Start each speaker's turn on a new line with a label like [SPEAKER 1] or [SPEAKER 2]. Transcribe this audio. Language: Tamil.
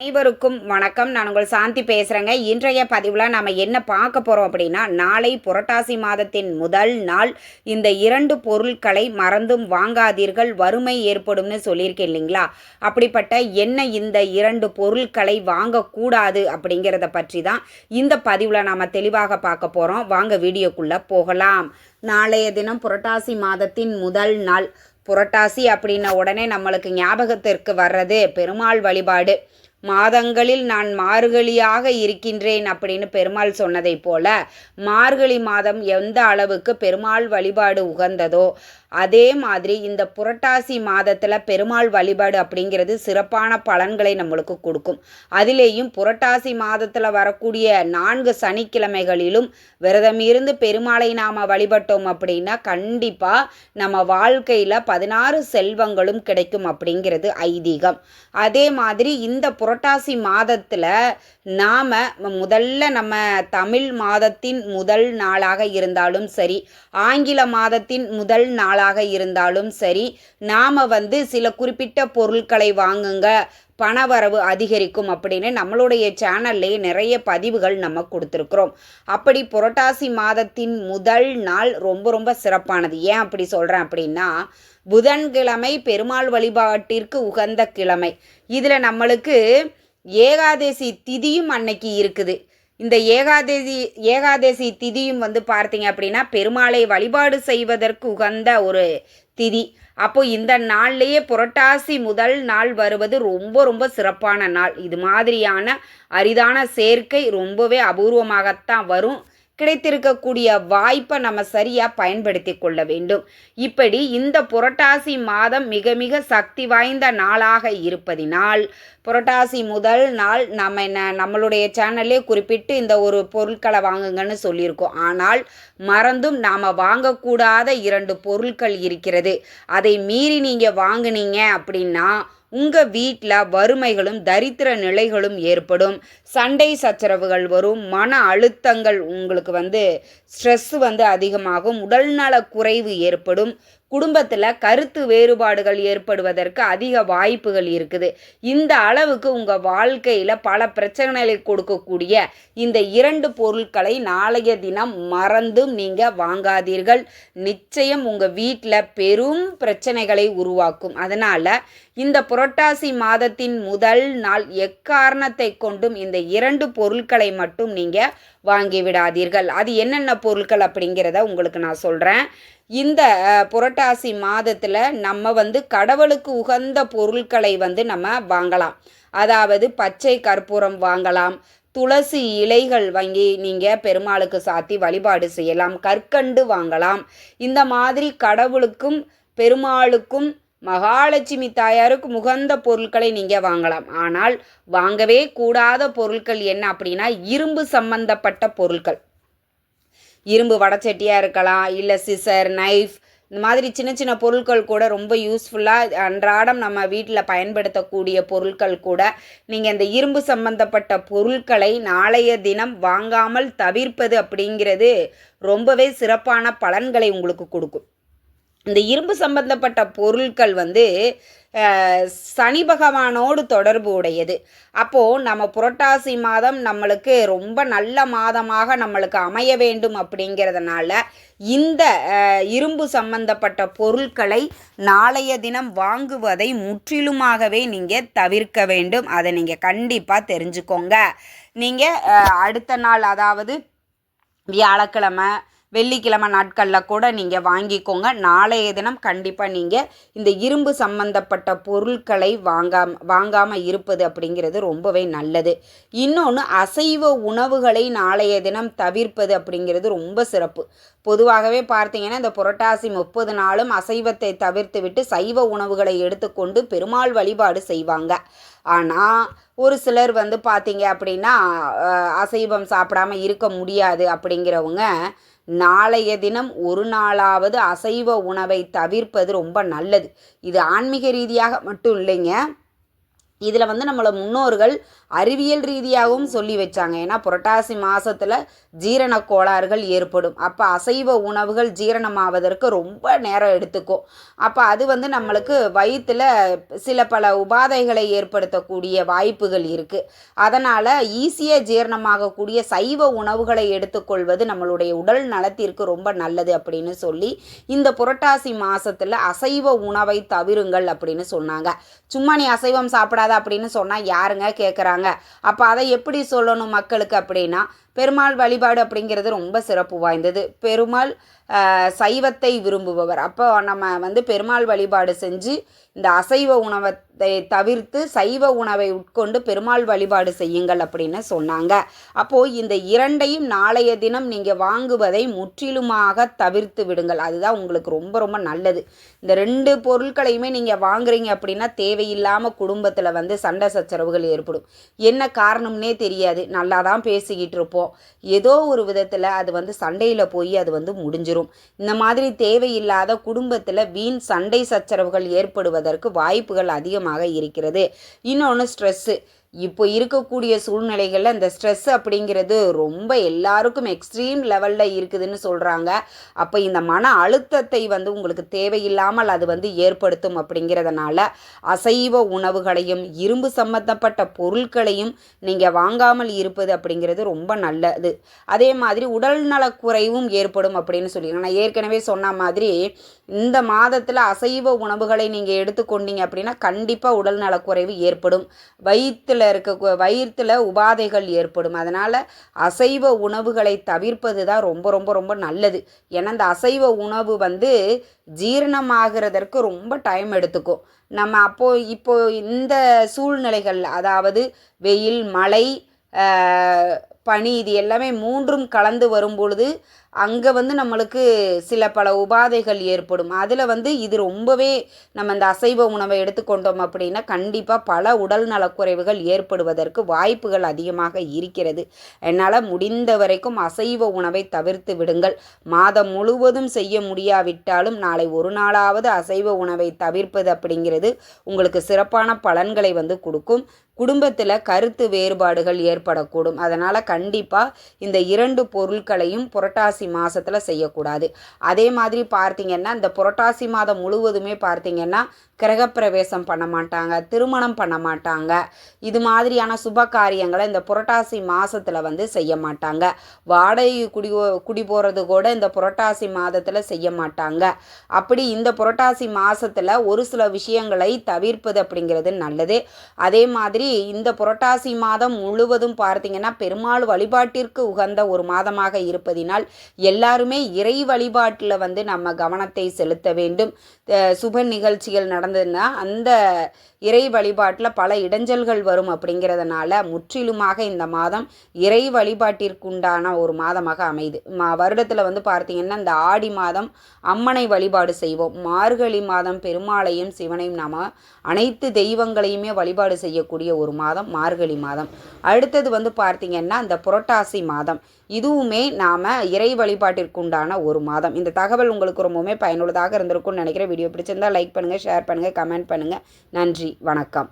[SPEAKER 1] அனைவருக்கும் வணக்கம். நான் உங்கள் சாந்தி பேசுகிறேங்க இன்றைய பதிவில் நம்ம என்ன பார்க்க போகிறோம் அப்படின்னா நாளை புரட்டாசி மாதத்தின் முதல் நாள் இந்த இரண்டு பொருட்களை மறந்தும் வாங்காதீர்கள் வறுமை ஏற்படும்னு சொல்லியிருக்கேன் இல்லைங்களா? அப்படிப்பட்ட என்ன இந்த இரண்டு பொருட்களை வாங்கக்கூடாது அப்படிங்கிறத பற்றி தான் இந்த பதிவில் நாம் தெளிவாக பார்க்க போகிறோம் வாங்க வீடியோக்குள்ளே போகலாம். நாளைய தினம் புரட்டாசி மாதத்தின் முதல் நாள். புரட்டாசி அப்படின்ன உடனே நம்மளுக்கு ஞாபகத்திற்கு வர்றது பெருமாள் வழிபாடு. மாதங்களில் நான் மார்கழியாக இருக்கின்றேன் அப்படின்னு பெருமாள் சொன்னதைப் போல மார்கழி மாதம் எந்த அளவுக்கு பெருமாள் வழிபாடு உகந்ததோ அதே மாதிரி இந்த புரட்டாசி மாதத்தில் பெருமாள் வழிபாடு அப்படிங்கிறது சிறப்பான பலன்களை நம்மளுக்கு கொடுக்கும். அதிலேயும் புரட்டாசி மாதத்தில் வரக்கூடிய நான்கு சனிக்கிழமைகளிலும் விரதம் இருந்து பெருமாளை நாம் வழிபட்டோம் அப்படின்னா கண்டிப்பாக நம்ம வாழ்க்கையில் பதினாறு செல்வங்களும் கிடைக்கும் அப்படிங்கிறது ஐதீகம். அதே மாதிரி இந்த புரட்டாசி மாதத்தில் நாம் முதல்ல நம்ம தமிழ் மாதத்தின் முதல் நாளாக இருந்தாலும் சரி ஆங்கில மாதத்தின் முதல் நாள் நாளாக இருந்தாலும் சரி நாம் வந்து சில குறிப்பிட்ட பொருட்களை வாங்குங்க பணவரவு அதிகரிக்கும் அப்படின்னு நம்மளுடைய சேனல்லே நிறைய பதிவுகள் நம்ம கொடுத்துருக்குறோம். அப்படி புரட்டாசி மாதத்தின் முதல் நாள் ரொம்ப ரொம்ப சிறப்பானது. ஏன் அப்படி சொல்கிறேன் அப்படின்னா புதன்கிழமை பெருமாள் வழிபாட்டிற்கு உகந்த கிழமை. இதில் நம்மளுக்கு ஏகாதசி திதியும் அன்னைக்கு இருக்குது. இந்த ஏகாதசி ஏகாதசி திதியும் வந்து பார்த்தீங்க அப்படின்னா பெருமாளை வழிபாடு செய்வதற்கு உகந்த ஒரு திதி. அப்போ இந்த நாள்லேயே புரட்டாசி முதல் நாள் வருவது ரொம்ப ரொம்ப சிறப்பான நாள். இது மாதிரியான அரிதான சேர்க்கை ரொம்பவே அபூர்வமாகத்தான் வரும். கிடைத்திருக்கக்கூடிய வாய்ப்பை நம்ம சரியாக பயன்படுத்தி கொள்ள வேண்டும். இப்படி இந்த புரட்டாசி மாதம் மிக மிக சக்தி வாய்ந்த நாளாக இருப்பதினால் புரட்டாசி முதல் நாள் நம்ம என்ன நம்மளுடைய சேனல்லே குறிப்பிட்டு இந்த ஒரு பொருட்களை வாங்குங்கன்னு சொல்லியிருக்கோம். ஆனால் மறந்தும் நாம் வாங்கக்கூடாத இரண்டு பொருட்கள் இருக்கிறது. அதை மீறி நீங்கள் வாங்குனீங்க அப்படின்னா உங்கள் வீட்டில் வறுமைகளும் தரித்திர நிலைகளும் ஏற்படும். சண்டை சச்சரவுகள் வரும். மன அழுத்தங்கள் உங்களுக்கு வந்து ஸ்ட்ரெஸ் வந்து அதிகமாகும் உடல்நல குறைவு ஏற்படும் குடும்பத்தில் கருத்து வேறுபாடுகள் ஏற்படுவதற்கு அதிக வாய்ப்புகள் இருக்குது. இந்த அளவுக்கு உங்கள் வாழ்க்கையில் பல பிரச்சனைகளை கொடுக்கக்கூடிய இந்த இரண்டு பொருட்களை நாளைய தினம் மறந்தும் நீங்கள் வாங்காதீர்கள். நிச்சயம் உங்கள் வீட்டில் பெரும் பிரச்சனைகளை உருவாக்கும். அதனால் இந்த புரட்டாசி மாதத்தின் முதல் நாள் எக்காரணத்தை கொண்டும் இந்த இரண்டு பொருட்களை மட்டும் நீங்கள் வாங்கி விடாதீர்கள் அது என்னென்ன பொருட்கள் அப்படிங்கிறத உங்களுக்கு நான் சொல்கிறேன் இந்த புரட்டாசி மாதத்தில் நம்ம வந்து கடவுளுக்கு உகந்த பொருட்களை வந்து நம்ம வாங்கலாம். அதாவது பச்சை கற்பூரம் வாங்கலாம். துளசி இலைகள் வாங்கி நீங்கள் பெருமாளுக்கு சாத்தி வழிபாடு செய்யலாம். கற்கண்டு வாங்கலாம். இந்த மாதிரி கடவுளுக்கும் பெருமாளுக்கும் மகாலட்சுமி தாயாருக்கு முகந்த பொருட்களை நீங்கள் வாங்கலாம். ஆனால் வாங்கவே கூடாத பொருட்கள் என்ன அப்படின்னா இரும்பு சம்பந்தப்பட்ட பொருட்கள். இரும்பு வடச்சட்டியாக இருக்கலாம் இல்லை சிசர் நைஃப் இந்த மாதிரி சின்ன சின்ன பொருட்கள் கூட ரொம்ப யூஸ்ஃபுல்லாக அன்றாடம் நம்ம வீட்டில் பயன்படுத்தக்கூடிய பொருட்கள் கூட நீங்கள் இந்த இரும்பு சம்பந்தப்பட்ட பொருட்களை நாளைய தினம் வாங்காமல் தவிர்ப்பது அப்படிங்கிறது ரொம்பவே சிறப்பான பலன்களை உங்களுக்கு கொடுக்கும். இந்த இரும்பு சம்பந்தப்பட்ட பொருட்கள் வந்து சனி பகவானோடு தொடர்பு உடையது. அப்போது நம்ம புரட்டாசி மாதம் நம்மளுக்கு ரொம்ப நல்ல மாதமாக நம்மளுக்கு அமைய வேண்டும் அப்படிங்கிறதுனால இந்த இரும்பு சம்பந்தப்பட்ட பொருட்களை நாளைய தினம் வாங்குவதை முற்றிலுமாகவே நீங்கள் தவிர்க்க வேண்டும். அதை நீங்கள் கண்டிப்பாக தெரிஞ்சுக்கோங்க. நீங்கள் அடுத்த நாள் அதாவது வியாழக்கிழமை வெள்ளிக்கிழமை நாட்களில் கூட நீங்கள் வாங்கிக்கோங்க. நாளைய தினம் கண்டிப்பாக நீங்கள் இந்த இரும்பு சம்பந்தப்பட்ட பொருட்களை வாங்காம வாங்காமல் இருப்பது அப்படிங்கிறது ரொம்பவே நல்லது. இன்னொன்று அசைவ உணவுகளை நாளைய தினம் தவிர்ப்பது அப்படிங்கிறது ரொம்ப சிறப்பு. பொதுவாகவே பார்த்தீங்கன்னா இந்த புரட்டாசி முப்பது நாளும் அசைவத்தை தவிர்த்து விட்டு சைவ உணவுகளை எடுத்துக்கொண்டு பெருமாள் வழிபாடு செய்வாங்க. ஆனால் ஒரு சிலர் வந்து பார்த்தீங்க அப்படின்னா அசைவம் சாப்பிடாம இருக்க முடியாது அப்படிங்கிறவங்க நாளைய தினம் ஒரு நாளாவது அசைவ உணவை தவிர்ப்பது ரொம்ப நல்லது. இது ஆன்மீக ரீதியாக மட்டும் இல்லைங்க. இதில் வந்து நம்மளை முன்னோர்கள் அறிவியல் ரீதியாகவும் சொல்லி வச்சாங்க. ஏன்னா புரட்டாசி மாதத்தில் ஜீரண கோளாறுகள் ஏற்படும். அப்போ அசைவ உணவுகள் ஜீரணமாவதற்கு ரொம்ப நேரம் எடுத்துக்கும். அப்போ அது வந்து நம்மளுக்கு வயிற்றில் சில பல உபாதைகளை ஏற்படுத்தக்கூடிய வாய்ப்புகள் இருக்குது அதனால் ஈஸியாக ஜீரணமாகக்கூடிய சைவ உணவுகளை எடுத்துக்கொள்வது நம்மளுடைய உடல் நலத்திற்கு ரொம்ப நல்லது அப்படின்னு சொல்லி இந்த புரட்டாசி மாதத்தில் அசைவ உணவை தவிருங்கள் அப்படின்னு சொன்னாங்க. சும்மா நீ அசைவம் சாப்பிடாத அப்படின்னு சொன்னால் யாருங்க கேட்குறாங்க அப்போ அதை எப்படி சொல்லணும் மக்களுக்கு அப்படின்னா பெருமாள் வழிபாடு அப்படிங்கிறது ரொம்ப சிறப்பு வாய்ந்தது. பெருமாள் சைவத்தை விரும்புபவர். அப்போ நம்ம வந்து பெருமாள் வழிபாடு செஞ்சு இந்த அசைவ உணவத்தை தவிர்த்து சைவ உணவை உட்கொண்டு பெருமாள் வழிபாடு செய்யுங்கள் அப்படின்னு சொன்னாங்க. அப்போது இந்த இரண்டையும் நாளைய தினம் நீங்கள் வாங்குவதை முற்றிலுமாக தவிர்த்து விடுங்கள். அதுதான் உங்களுக்கு ரொம்ப ரொம்ப நல்லது. இந்த ரெண்டு பொருட்களையுமே நீங்கள் வாங்குறீங்க அப்படின்னா தேவையில்லாமல் குடும்பத்தில் வந்து சண்டை சச்சரவுகள் ஏற்படும். என்ன காரணம்னே தெரியாது. நல்லா தான் பேசிக்கிட்டு இருப்போம். ஏதோ ஒரு விதத்தில் அது வந்து சண்டையில் போய் அது வந்து முடிஞ்சிரும். இந்த மாதிரி தேவையில்லாத குடும்பத்தில் வீண் சண்டை சச்சரவுகள் ஏற்படுவதற்கு வாய்ப்புகள் அதிகமாக இருக்கிறது. இன்னொன்று ஸ்ட்ரெஸ்ஸு. இப்போ இருக்கக்கூடிய சூழ்நிலைகளில் இந்த ஸ்ட்ரெஸ் அப்படிங்கிறது ரொம்ப எல்லாருக்கும் எக்ஸ்ட்ரீம் லெவலில் இருக்குதுன்னு சொல்கிறாங்க அப்போ இந்த மன அழுத்தத்தை வந்து உங்களுக்கு தேவையில்லாமல் அது வந்து ஏற்படுத்தும் அப்படிங்கிறதுனால அசைவ உணவுகளையும் இரும்பு சம்பந்தப்பட்ட பொருட்களையும் நீங்கள் வாங்காமல் இருப்பது அப்படிங்கிறது ரொம்ப நல்லது. அதே மாதிரி உடல் நலக்குறைவும் ஏற்படும் அப்படின்னு சொல்லியிருக்காங்க. நான் ஏற்கனவே சொன்ன மாதிரி இந்த மாதத்தில் அசைவ உணவுகளை நீங்கள் எடுத்துக்கொண்டீங்க அப்படின்னா கண்டிப்பாக உடல் நலக்குறைவு ஏற்படும். வயிற்றில் இருக்க வயிற்றில் உபாதைகள் ஏற்படும். அதனால் அசைவ உணவுகளை தவிர்ப்பது தான் ரொம்ப ரொம்ப ரொம்ப நல்லது. ஏன்னா இந்த அசைவ உணவு வந்து ஜீரணமாகிறதற்கு ரொம்ப டைம் எடுத்துக்கும். நம்ம அப்போது இப்போ இந்த சூழ்நிலைகள் அதாவது வெயில் மழை பனி இது எல்லாமே மூன்றும் கலந்து வரும் பொழுது அங்கே வந்து நம்மளுக்கு சில பல உபாதைகள் ஏற்படும். அதில் வந்து இது ரொம்பவே நம்ம இந்த அசைவ உணவை எடுத்துக்கொண்டோம் அப்படின்னா கண்டிப்பாக பல உடல் நலக்குறைவுகள் ஏற்படுவதற்கு வாய்ப்புகள் அதிகமாக இருக்கிறது. என்னால் முடிந்த வரைக்கும் அசைவ உணவை தவிர்த்து விடுங்கள். மாதம் முழுவதும் செய்ய முடியாவிட்டாலும் நாளை ஒரு நாளாவது அசைவ உணவை தவிர்ப்பது அப்படிங்கிறது உங்களுக்கு சிறப்பான பலன்களை வந்து கொடுக்கும். குடும்பத்தில் கருத்து வேறுபாடுகள் ஏற்படக்கூடும். அதனால் கண்டிப்பாக இந்த இரண்டு பொருட்களையும் புரட்டாசி மாதத்தில் செய்யக்கூடாது. அதே மாதிரி பார்த்தீங்கன்னா இந்த புரட்டாசி மாதம் முழுவதுமே பார்த்தீங்கன்னா கிரகப்பிரவேசம் பண்ண மாட்டாங்க திருமணம் பண்ண மாட்டாங்க. இது மாதிரியான சுப காரியங்களை இந்த புரட்டாசி மாதத்தில் வந்து செய்ய மாட்டாங்க. வாடகை குடி குடி போகிறது கூட இந்த புரட்டாசி மாதத்தில் செய்ய மாட்டாங்க. அப்படி இந்த புரட்டாசி மாதத்தில் ஒரு சில விஷயங்களை தவிர்ப்பது அப்படிங்கிறது நல்லது. அதே மாதிரி இந்த புரட்டாசி மாதம் முழுவதும் பார்த்தீங்கன்னா பெருமாள் வழிபாட்டிற்கு உகந்த ஒரு மாதமாக இருப்பதினால் எல்லாருமே இறை வழிபாட்டில் வந்து நம்ம கவனத்தை செலுத்த வேண்டும். சுப நிகழ்ச்சிகள் நடந்ததுன்னா அந்த இறை வழிபாட்டில் பல இடைஞ்சல்கள் வரும் அப்படிங்கிறதுனால முற்றிலுமாக இந்த மாதம் இறை வழிபாட்டிற்குண்டான ஒரு மாதமாக அமையுது மா வருடத்தில் வந்து பார்த்தீங்கன்னா இந்த ஆடி மாதம் அம்மனை வழிபாடு செய்வோம். மார்கழி மாதம் பெருமாளையும் சிவனையும் நாம அனைத்து தெய்வங்களையுமே வழிபாடு செய்யக்கூடிய ஒரு மாதம் மார்கழி மாதம். அடுத்தது வந்து பார்த்தீங்கன்னா இந்த புரட்டாசி மாதம். இதுவுமே நாம் இறை வழிபாட்டிற்குண்டான ஒரு மாதம். இந்த தகவல் உங்களுக்கு ரொம்பவுமே பயனுள்ளதாக இருந்திருக்கும்னு நினைக்கிறேன். வீடியோ பிடிச்சிருந்தா லைக் பண்ணுங்கள் ஷேர் பண்ணுங்கள் கமெண்ட் பண்ணுங்கள் நன்றி வணக்கம்.